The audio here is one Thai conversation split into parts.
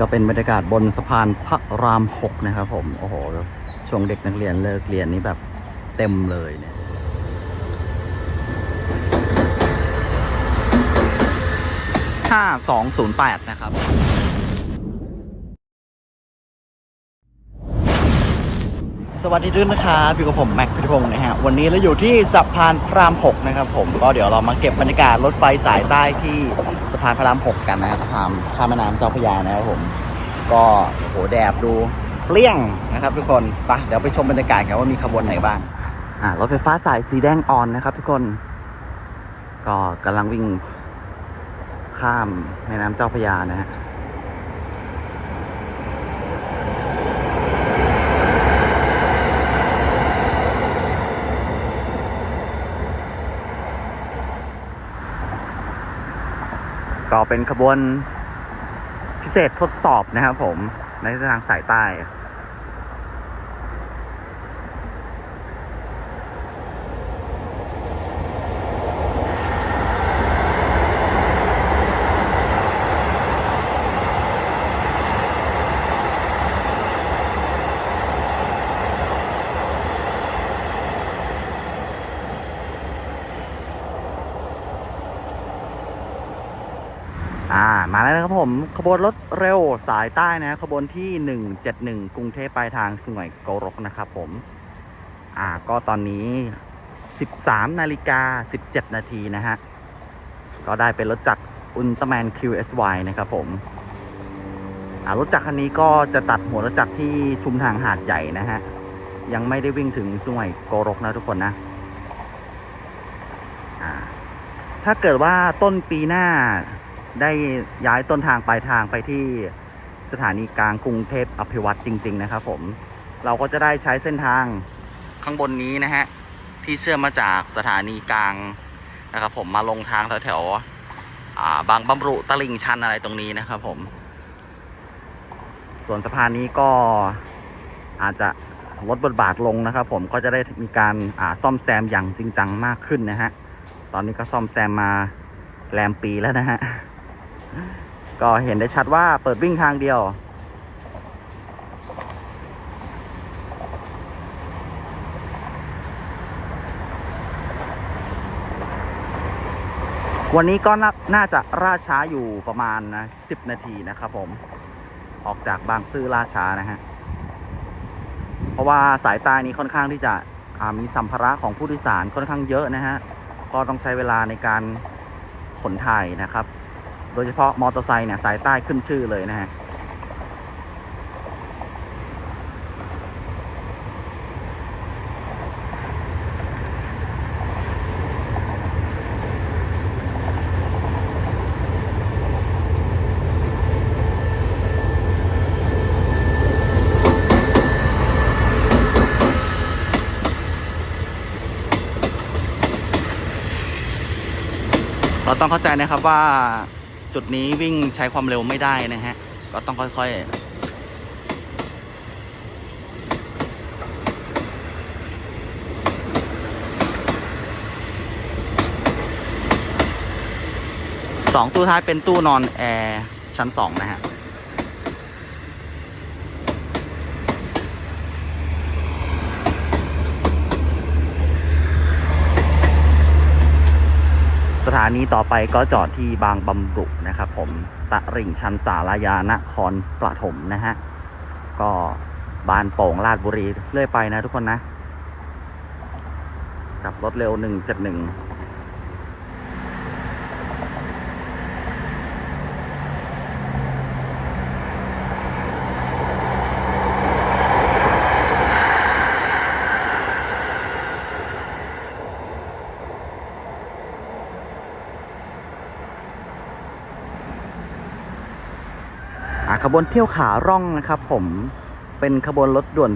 ก็เป็นบรรยากาศบนสะพานพระรามหกนะครับผม โอ้โห ช่วงเด็กนักเรียนเลิกเรียนนี่แบบเต็มเลยเนี่ยห้าสองศูนย์แปดนะครับ วัสดีด้วยนะครับอยู่กับผมแม็กพิทพงศ์นะฮะวันนี้เราอยู่ที่สะพานพระรามหกนะครับผมก็เดี๋ยวเรามาเก็บบรรยากาศรถไฟสายใต้ที่สะพานพระรามหกกันนะสะพานข้ามแม่น้ำเจ้าพระยานะครับผม ก็โอ้โหแดดดูเปรี้ยงนะครับ ทุกคนไปเดี๋ยวไปชมบรรยากาศกันว่ามีขบวนไหนบ้างอ่ารถไฟฟ้าสายสีแดงอ่อนนะครับ ทุกคน ก็กำลังวิ่งข้ามแม่น้ำเจ้าพระยานะฮะ ก็เป็นขบวนพิเศษทดสอบนะครับผมในเส้นทางสายใต้ มาแล้วนะครับผมขบวนรถเร็วสายใต้นะขบวนที่หนึ่งเจ็ดหนึ่งกรุงเทพปลายทางสุไหงโกรกนะครับผม อ่าก็ตอนนี้สิบสามนาฬิกาสิบเจ็ดนาทีนะฮะ ก็ได้เป็นรถจักรอุลตร้าแมน QSY นะครับผมอ่ารถจักรคันนี้ก็จะตัดหัวรถจักรที่ชุมทางหาดใหญ่นะฮะ ยังไม่ได้วิ่งถึงสุไหงโกรกนะทุกคนนะอ่าถ้าเกิดว่าต้นปีหน้า ได้ย้ายต้นทางปลายทางไปที่สถานีกลางกรุงเทพอภิวัตรจริง ๆ นะครับ ผม เราก็จะได้ใช้เส้นทางข้างบนนี้นะฮะที่เชื่อมมาจากสถานีกลางนะครับ ผมมาลงทางแถวๆบางบำรุตลิ่งชันอะไรตรงนี้นะครับผม ส่วนสะพานนี้ก็อาจจะลดบทบาทลงนะครับ ผมก็จะได้มีการาซ่อมแซมอย่างจริงจังมากขึ้นนะฮะตอนนี้ก็ซ่อมแซมมาแรมปีแล้วนะฮะ ก็เห็นได้ชัดว่าเปิดวิ่งทางเดียว วันนี้ก็นาน่าจะล่าช้าอยู่ประมาณนะสิบนาทีนะครับผม ออกจากบางซื่อล่าช้านะฮะ เพราะว่าสายใต้นี้ค่อนข้างที่จะมีสัมภาระของผู้โดยสารค่อนข้างเยอะนะฮะ ก็ต้องใช้เวลาในการขนถ่ายนะครับ โดยเฉพาะมอเตอร์ไซค์เนี่ยสายใต้ขึ้นชื่อเลยนะฮะเราต้องเข้าใจนะครับว่า จุดนี้วิ่งใช้ความเร็วไม่ได้นะฮะ ก็ต้องค่อยๆสองตู้ท้ายเป็นตู้นอนแอร์ชั้นสองนะฮะ สถานีต่อไปก็จอดที่บางบำรุนะครับผมตะริ่งชันสารายานครปฐมนะฮะ ก็บานโป่งลาดบุรีเรื่อยไปนะทุกคนนะกับรถเร็วหนึ่งเจ็ดหนึ่ง ขบวนเที่ยวขาร่องนะครับผมเป็นขบวนรถด่วน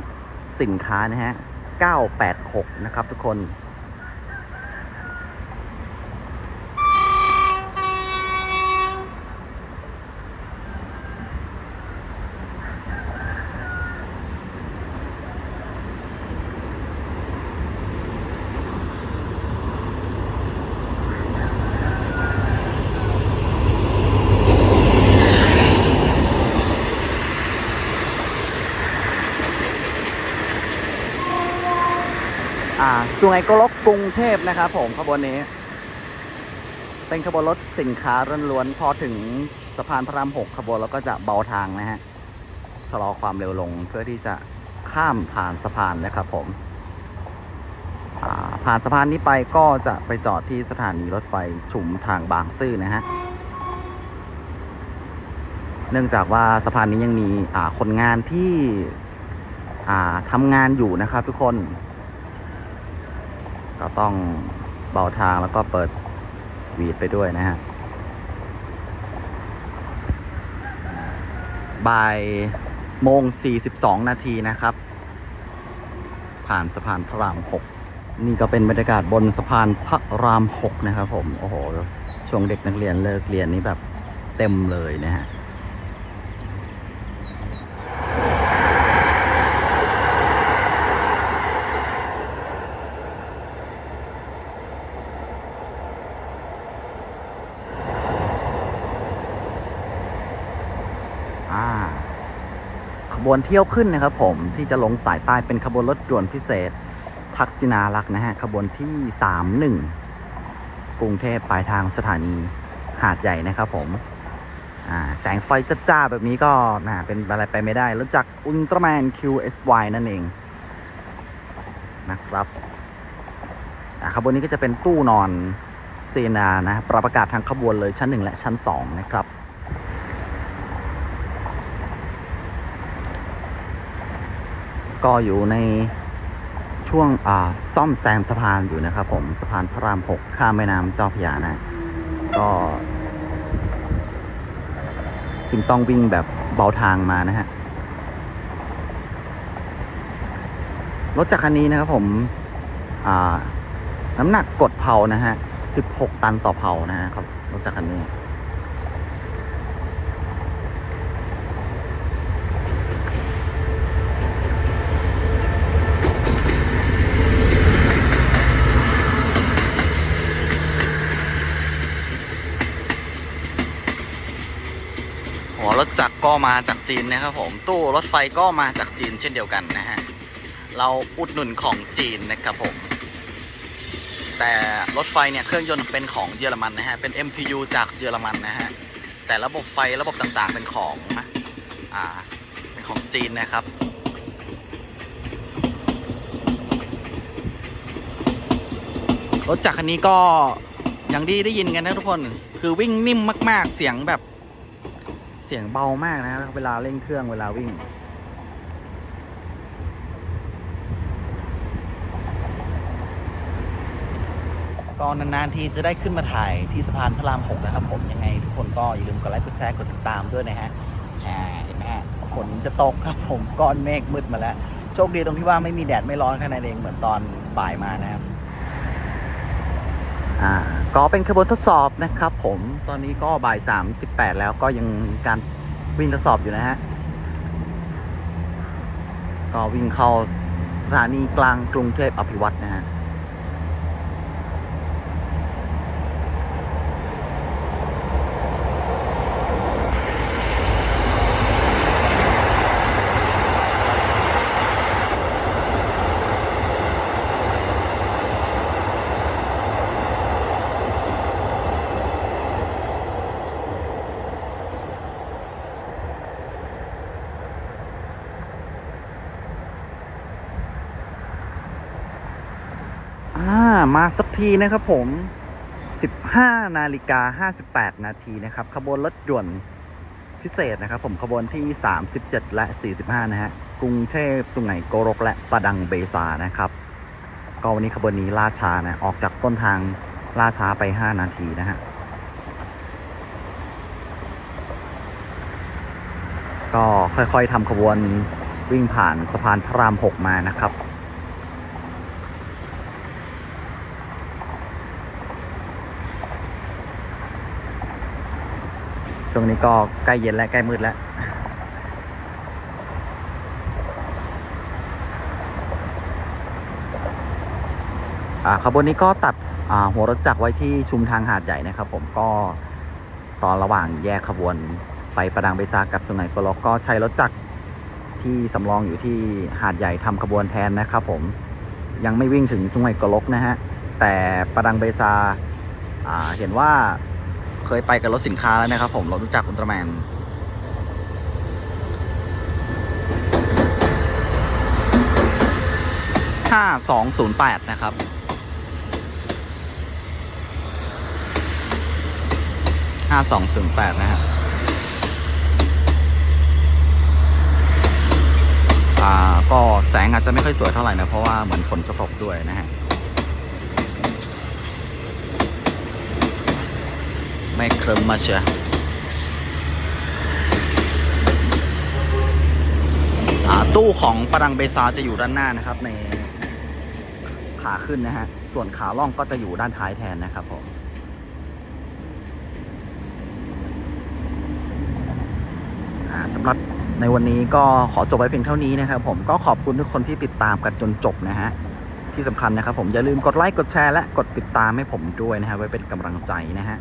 สินค้านะฮะ 986 นะครับทุกคน อ สุไหงโกลกกรุงเทพนะครับผมขบวนนี้ เป็นขบวนรถสินค้าล้วนๆพอถึงสะพานพระรามหกขบวนแล้วก็จะเบาทางนะฮะชะลอความเร็วลงเพื่อที่จะข้ามผ่านสะพานนะครับผมผ่านสะพานนี้ไปก็จะไปจอดที่สถานีรถไฟชุมทางบางซื่อนะฮะ เนื่องจากว่าสะพานนี้ยังมีคนงานที่ทำงานอยู่นะครับทุกคน ก็ต้องเบาทางแล้วก็เปิดหวีดไปด้วยนะฮะบ่ายโมง 42 นาทีนะครับ ผ่านสะพานพระราม 6 นี่ก็เป็นบรรยากาศบนสะพานพระราม 6 นะครับผม โอ้โห ช่วงเด็กนักเรียนเลิกเรียนนี่แบบเต็มเลยนะฮะ ขบวนเที่ยวขึ้นนะครับผมที่จะลงสายใต้เป็นขบวนรถด่วนพิเศษ ทักษิณารักษ์นะฮะขบวนที่สามหนึ่งกรุงเทพปลายทางสถานีหาดใหญ่นะครับผมแสงไฟจ้าๆแบบนี้ก็น่าเป็นอะไรไปไม่ได้รู้จักอุลตร้าแมน QSY นั่นเองนะครับขบวนนี้ก็จะเป็นตู้นอนเซนานะ ปรับอากาศทางขบวนเลยชั้นหนึ่งและชั้นสองนะครับ ก็อยู่ในช่วงอ่าซ่อมแซมสะพานอยู่นะครับ ผมสะพานพระรามหกข้ามแม่น้ำเจ้าพระยานะก็จึงต้องวิ่งแบบเบาทางมานะฮะรถจักรคันนี้นะครับผมน้ำหนักกดเผานะฮะ 16 ตันต่อเผานะฮะครับรถจักรคันนี้ ก็มาจากจีนนะครับผมตู้รถไฟก็มาจากจีนเช่นเดียวกันนะฮะเราอุดหนุนของจีนนะครับผม แต่รถไฟเนี่ยเครื่องยนต์เป็นของเยอรมันนะฮะเป็น MTU จากเยอรมันนะฮะแต่ระบบไฟระบบต่างๆเป็นของอ่าเป็นของจีนนะครับรถจักรคันนี้ก็อย่างที่ได้ยินกันนะทุกคน คือวิ่งนิ่มมาก ๆ เสียงแบบ สียงเบามากนะเวลาเร่งเครื่องเวลาวิ่ง ก็นานๆทีจะได้ขึ้นมาถ่ายที่สะพานพระรามหกนะครับผมยังไงทุกคนก็อย่าลืมกดไลค์กดแชร์กดติดตามด้วยนะฮะเห็นไหมฮะฝนจะตกครับผมก้อนเมฆมืดมาแล้ว โชคดีตรงที่ว่าไม่มีแดดไม่ร้อนแค่นั้นเองเหมือนตอนบ่ายมานะครับ อ่าก็เป็นขบวนทดสอบนะครับผมตอนนี้ก็บ่ายสามสิบแปดแล้วก็ยังการวิ่งทดสอบอยู่นะฮะก็วิ่งเข้าสถานีกลางกรุงเทพอภิวัตนะฮะ อ่ามาสักทีนะครับผม 15 นาฬิกา 58 นาทีนะครับ ขบวนรถด่วนพิเศษนะครับ ผมขบวนที่ 37 และ 45 นะฮะ กรุงเทพสุไหงโกรกและประดังเบซานะครับ ก็วันนี้ขบวนนี้ล่าช้านะ ออกจากต้นทางล่าช้าไป 5 นาทีนะฮะ ก็ค่อยๆทำขบวนวิ่งผ่านสะพานพระราม 6 มานะครับ ช่วงนี้ก็ใกล้เย็นและใกล้มืดแล้วอ่าขบวนนี้ก็ตัดอ่าหัวรถจักรไว้ที่ชุมทางหาดใหญ่นะครับ ผมก็ตอนระหว่างแยกขบวนไปประดังเบซากับสุไหงโกลกก็ใช้รถจักรที่สำรองอยู่ที่หาดใหญ่ทำขบวนแทนนะครับผมยังไม่วิ่งถึงสุไหงโกลกนะฮะแต่ประดังเบซาอ่าเห็นว่า เคยไปกับรถสินค้าแล้วนะครับผมรถรู้จักอุลตร้าแมนห้าสองศูนย์แปดนะครับห้าสองศูนย์แปดนะฮะอ่าก็แสงอาจจะไม่ค่อยสวยเท่าไหร่นะ เพราะว่าเหมือนฝนจะตกด้วยนะฮะ ไม่เคลิมมาเชียตู้ของปรังเบซาจะอยู่ด้านหน้านะครับ ในขาขึ้นนะฮะ ส่วนขาล่องก็จะอยู่ด้านท้ายแทนนะครับผมสำหรับในวันนี้ก็ขอจบไว้เพียงเท่านี้นะครับผมก็ขอบคุณทุกคนที่ติดตามกันจนจบนะฮะ ที่สำคัญนะครับผมอย่าลืมกดไลค์กดแชร์และกดติดตามให้ผมด้วยนะฮะไว้เป็นกำลังใจนะฮะ